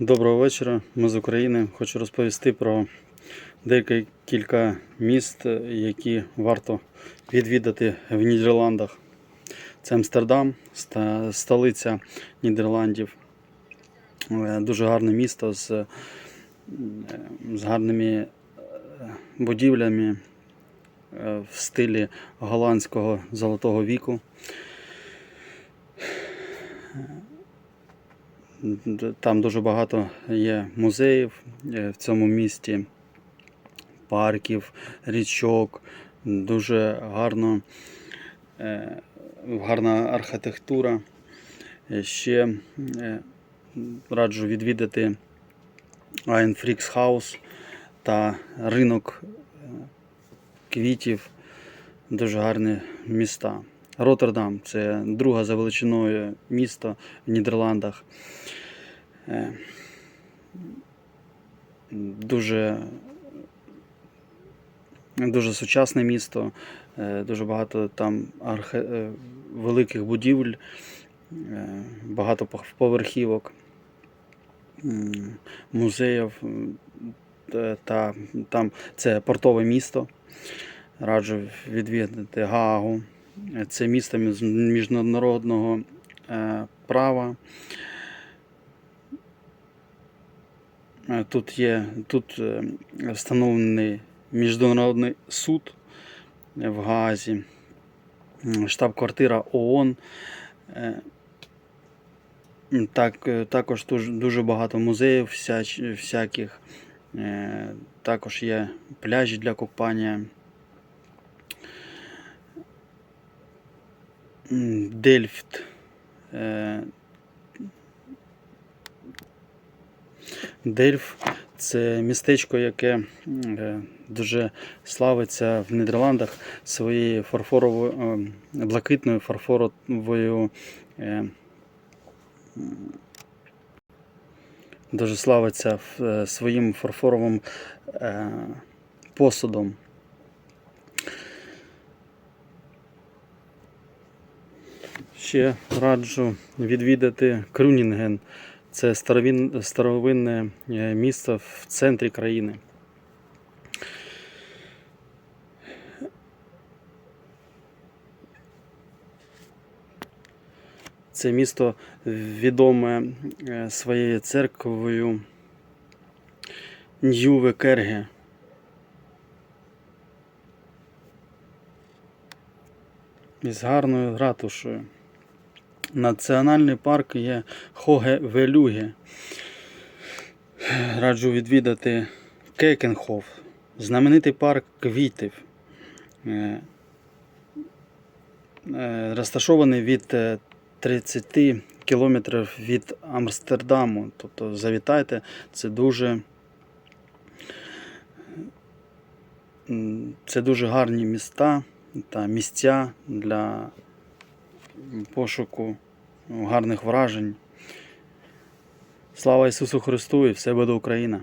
Доброго вечора, ми з України. Хочу розповісти про декілька міст, які варто відвідати в Нідерландах. Це Амстердам, столиця Нідерландів. Е, Дуже гарне місто з, е, з гарними е, будівлями в стилі голландського золотого віку. Там дуже багато є музеїв е, в цьому місті, парків, річок, дуже гарно, е, гарна архітектура. Е, Ще раджу відвідати Freaks House та ринок квітів. Дуже гарні міста. Роттердам це друге за величиною місто в Нідерландах. Е, Дуже, дуже сучасне місто, е, дуже багато там архе... е, великих будівель, багато поверхівок, музеїв. та- Та там це портове місто. Раджу відвідати Гаагу. Це місто між- міжнародного е, права. Е, Тут є тут е, встановлений міжнародний суд в Гаазі, М, штаб-квартира ООН. Так, також дуже, багато музеїв всяких. Також є пляжі для купання. Дельфт. Е, Дельф це містечко, яке е, дуже славиться в Нідерландах своєю фарфоровою е, блакитною фарфоровою. Дуже славиться своїм фарфоровим посудом. Ще раджу відвідати Крюнінген. Це старовинне е, місто в центрі країни. Це місто відоме е, своєю церквою Ньюве Керге. Із гарною ратушею. Національний парк є Хоге Велюге. Раджу відвідати Кекенхоф, знаменитий парк квітів. Е, е, Розташований від е, 30 кілометрів від Амстердаму. Тобто завітайте, це дуже, це дуже гарні міста та місця для пошуку гарних вражень. Слава Ісусу Христу і все буде Україна!